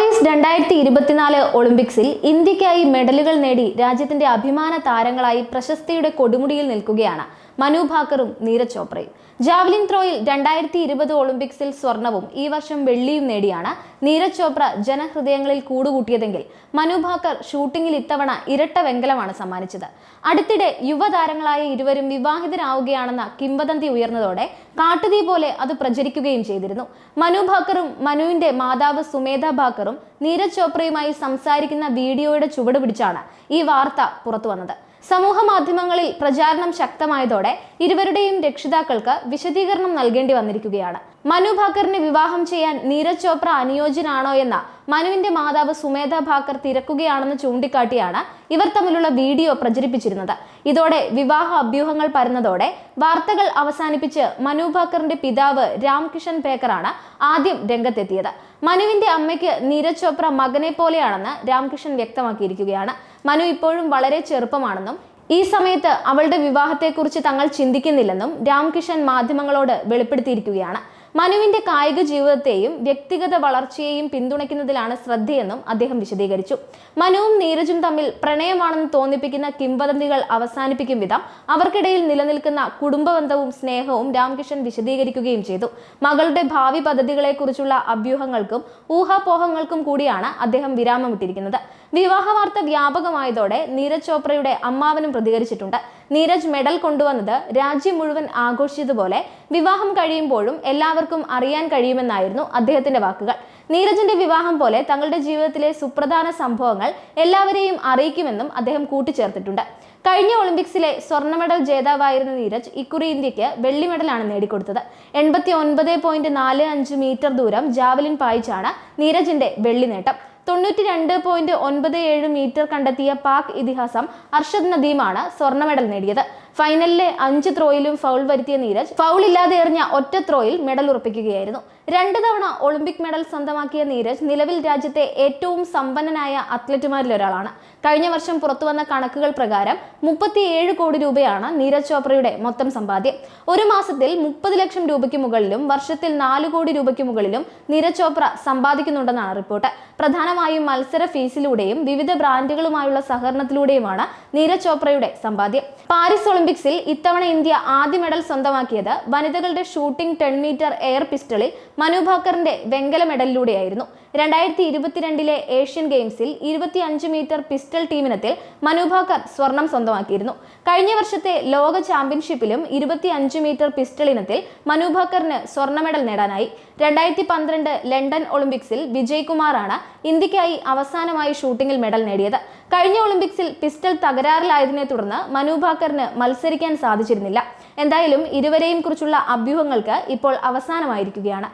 Paris രണ്ടായിരത്തി ഇരുപത്തിനാല് ഒളിമ്പിക്സിൽ ഇന്ത്യക്കായി മെഡലുകൾ നേടി രാജ്യത്തിന്റെ അഭിമാന താരങ്ങളായി പ്രശസ്തിയുടെ കൊടുമുടിയിൽ നിൽക്കുകയാണ് മനു ഭാക്കറും നീരജ് ചോപ്രയും. ജാവലിൻ ത്രോയിൽ രണ്ടായിരത്തി ഇരുപത് ഒളിമ്പിക്സിൽ സ്വർണവും ഈ വർഷം വെള്ളിയും നേടിയാണ് നീരജ് ചോപ്ര ജനഹൃദയങ്ങളിൽ കൂടുകൂട്ടിയതെങ്കിൽ മനു ഭാക്കർ ഷൂട്ടിംഗിൽ ഇത്തവണ ഇരട്ട വെങ്കലമാണ് സമ്മാനിച്ചത്. അടുത്തിടെ യുവതാരങ്ങളായ ഇരുവരും വിവാഹിതരാവുകയാണെന്ന കിംവദന്തി ഉയർന്നതോടെ കാട്ടുതീ പോലെ അത് പ്രചരിക്കുകയും ചെയ്തിരുന്നു. മനു ഭാക്കറും മനുവിന്റെ മാതാവ് സുമേധ ഭാക്കറും നീരജ് ചോപ്രയുമായി സംസാരിക്കുന്ന വീഡിയോയുടെ ചുവട് പിടിച്ചാണ് ഈ വാർത്ത പുറത്തുവന്നത് സമൂഹ മാധ്യമങ്ങളിൽ പ്രചാരണം ശക്തമായതോടെ ഇരുവരുടെയും രക്ഷിതാക്കൾക്ക് വിശദീകരണം നൽകേണ്ടി വന്നിരിക്കുകയാണ്. മനു ഭാക്കറിനെ വിവാഹം ചെയ്യാൻ നീരജ് ചോപ്ര അനുയോജ്യനാണോ എന്ന മനുവിന്റെ മാതാവ് സുമേധ ഭാക്കർ തിരക്കുകയാണെന്ന് ചൂണ്ടിക്കാട്ടിയാണ് ഇവർ തമ്മിലുള്ള വീഡിയോ പ്രചരിപ്പിച്ചിരുന്നത്. ഇതോടെ വിവാഹ അഭ്യൂഹങ്ങൾ പരന്നതോടെ വാർത്തകൾ അവസാനിപ്പിച്ച് മനു ഭാക്കറിന്റെ പിതാവ് രാംകിഷൻ പേക്കറാണ് ആദ്യം രംഗത്തെത്തിയത്. മനുവിന്റെ അമ്മയ്ക്ക് നീരജ് ചോപ്ര മകനെ പോലെയാണെന്ന് രാംകിഷൻ വ്യക്തമാക്കിയിരിക്കുകയാണ്. മനു ഇപ്പോഴും വളരെ ചെറുപ്പമാണെന്നും ഈ സമയത്ത് അവളുടെ വിവാഹത്തെക്കുറിച്ച് തങ്ങൾ ചിന്തിക്കുന്നില്ലെന്നും രാംകിഷൻ മാധ്യമങ്ങളോട് വെളിപ്പെടുത്തിയിരിക്കുകയാണ്. മനുവിന്റെ കായിക ജീവിതത്തെയും വ്യക്തിഗത വളർച്ചയെയും പിന്തുണയ്ക്കുന്നതിലാണ് ശ്രദ്ധയെന്നും അദ്ദേഹം വിശദീകരിച്ചു. മനുവും നീരജും തമ്മിൽ പ്രണയമാണെന്ന് തോന്നിപ്പിക്കുന്ന കിംവദന്തികൾ അവസാനിപ്പിക്കും വിധം അവർക്കിടയിൽ നിലനിൽക്കുന്ന കുടുംബബന്ധവും സ്നേഹവും രാംകിഷൻ വിശദീകരിക്കുകയും ചെയ്തു. മകളുടെ ഭാവി പദ്ധതികളെക്കുറിച്ചുള്ള അഭ്യൂഹങ്ങൾക്കും ഊഹാപോഹങ്ങൾക്കും കൂടിയാണ് അദ്ദേഹം വിരാമമിട്ടിരിക്കുന്നത്. വിവാഹ വാർത്ത വ്യാപകമായതോടെ നീരജ് ചോപ്രയുടെ അമ്മാവനും പ്രതികരിച്ചിട്ടുണ്ട്. നീരജ് മെഡൽ കൊണ്ടുവന്നത് രാജ്യം മുഴുവൻ ആഘോഷിച്ചതുപോലെ വിവാഹം കഴിയുമ്പോഴും എല്ലാവർക്കും അറിയാൻ കഴിയുമെന്നായിരുന്നു അദ്ദേഹത്തിന്റെ വാക്കുകൾ. നീരജിന്റെ വിവാഹം പോലെ തങ്ങളുടെ ജീവിതത്തിലെ സുപ്രധാന സംഭവങ്ങൾ എല്ലാവരെയും അറിയിക്കുമെന്നും അദ്ദേഹം കൂട്ടിച്ചേർത്തിട്ടുണ്ട്. കഴിഞ്ഞ ഒളിമ്പിക്സിലെ സ്വർണ മെഡൽ ജേതാവായിരുന്ന നീരജ് ഇക്കുറി ഇന്ത്യയ്ക്ക് വെള്ളി മെഡലാണ് നേടിക്കൊടുത്തത്. എൺപത്തി ഒൻപത് പോയിന്റ് നാല് അഞ്ച് മീറ്റർ ദൂരം ജാവലിൻ പായിച്ചാണ് നീരജിന്റെ വെള്ളി നേട്ടം. തൊണ്ണൂറ്റി രണ്ട് പോയിന്റ് ഒൻപത് ഏഴ് മീറ്റർ കണ്ടെത്തിയ പാക് ഇതിഹാസം അർഷദ് നദീമാണ് സ്വർണ മെഡൽ നേടിയത്. ഫൈനലിലെ അഞ്ച് ത്രോയിലും ഫൗൾ വരുത്തിയ നീരജ് ഫൗൾ ഇല്ലാതെ എറിഞ്ഞ ഒറ്റ ത്രോയിൽ മെഡൽ ഉറപ്പിക്കുകയായിരുന്നു. രണ്ട് തവണ ഒളിമ്പിക് മെഡൽ സ്വന്തമാക്കിയ നീരജ് നിലവിൽ രാജ്യത്തെ ഏറ്റവും സമ്പന്നനായ അത്ലറ്റുമാരിൽ ഒരാളാണ്. കഴിഞ്ഞ വർഷം പുറത്തുവന്ന കണക്കുകൾ പ്രകാരം മുപ്പത്തിയേഴ് കോടി രൂപയാണ് നീരജ് ചോപ്രയുടെ മൊത്തം സമ്പാദ്യം. ഒരു മാസത്തിൽ മുപ്പത് ലക്ഷം രൂപയ്ക്ക് മുകളിലും വർഷത്തിൽ നാല് കോടി രൂപയ്ക്ക് മുകളിലും നീരജ് ചോപ്ര സമ്പാദിക്കുന്നുണ്ടെന്നാണ് റിപ്പോർട്ട്. പ്രധാനമായും മത്സര ഫീസിലൂടെയും വിവിധ ബ്രാൻഡുകളുമായുള്ള സഹകരണത്തിലൂടെയുമാണ് നീരജ് ചോപ്രയുടെ സമ്പാദ്യം. പാരീസ് ഒളിമ്പിക്സിൽ ഇത്തവണ ഇന്ത്യ ആദ്യ മെഡൽ സ്വന്തമാക്കിയത് വനിതകളുടെ ഷൂട്ടിംഗ് ടെൻ മീറ്റർ എയർ പിസ്റ്റളിൽ മനുഭാക്കറിന്റെ വെങ്കല മെഡലിലൂടെയായിരുന്നു. രണ്ടായിരത്തി ഇരുപത്തിരണ്ടിലെ ഏഷ്യൻ ഗെയിംസിൽ ഇരുപത്തിയഞ്ച് മീറ്റർ പിസ്റ്റൾ ടീമിനത്തിൽ മനുഭാക്കർ സ്വർണം സ്വന്തമാക്കിയിരുന്നു. കഴിഞ്ഞ വർഷത്തെ ലോക ചാമ്പ്യൻഷിപ്പിലും ഇരുപത്തിയഞ്ച് മീറ്റർ പിസ്റ്റൾ ഇനത്തിൽ മനുഭാക്കറിന് സ്വർണ മെഡൽ നേടാനായി. രണ്ടായിരത്തി പന്ത്രണ്ട് ലണ്ടൻ ഒളിമ്പിക്സിൽ വിജയ് കുമാറാണ് ഇന്ത്യക്കായി അവസാനമായി ഷൂട്ടിംഗിൽ മെഡൽ നേടിയത്. കഴിഞ്ഞ ഒളിമ്പിക്സിൽ പിസ്റ്റൾ തകരാറിലായതിനെ തുടർന്ന് മനുഭാക്കറിന് മത്സരിക്കാൻ സാധിച്ചിരുന്നില്ല. എന്തായാലും ഇരുവരെയും കുറിച്ചുള്ള അഭ്യൂഹങ്ങൾക്ക് ഇപ്പോൾ അവസാനമായിരിക്കുകയാണ്.